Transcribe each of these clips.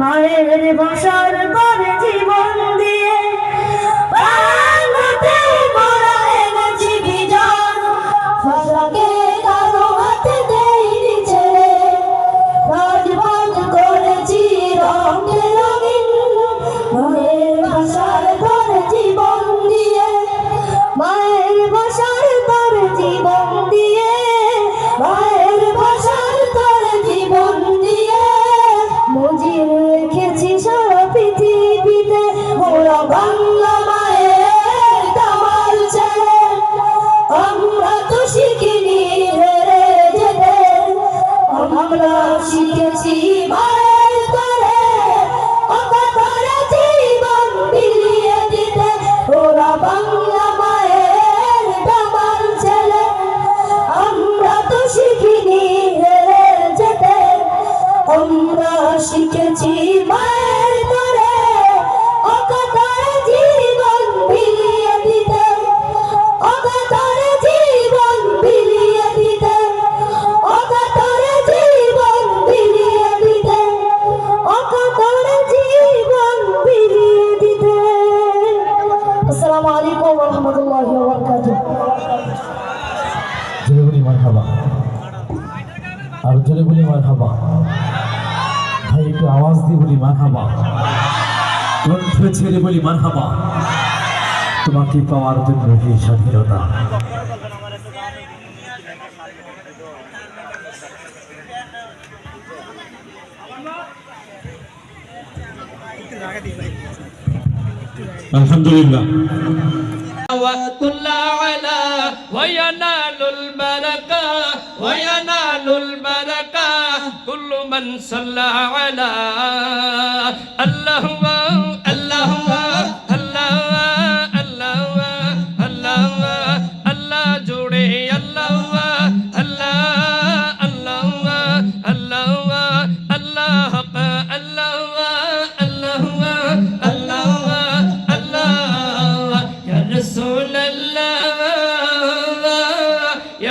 মায়ের বসার করে জীবন বাংলা মায়ের কামাল ছেড়ে আমরা তো শিখিনি হেরে যেতে আমরা শিখেছি মায়ের জোরে বলি মার খাবা আর জোরে বলি মার খাবা ভাই, একটু আওয়াজ দিয়ে বলি মার হাবা কণ্ঠ ছেড়ে বলি মার হাবা তোমাকে পাওয়ার জন্য হে স্বাধীনতা। আলহামদুলিল্লাহ। وينال البركة كل من صلى على الله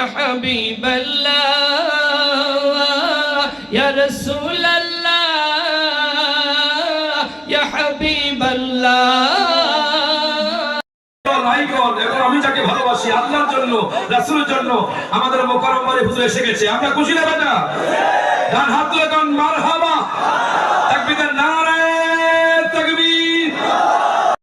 حبيب الله يا رسول الله يا حبيب الله নাইকন এবং আমি যাকে ভালোবাসি আল্লাহর জন্য রাসূলের জন্য আমাদের মোকাররম বাড়ি হুজুর এসে গেছে আমরা খুশি না বেটা ডান হাত তুলে কোন মারহাবা তাকবীরের নারে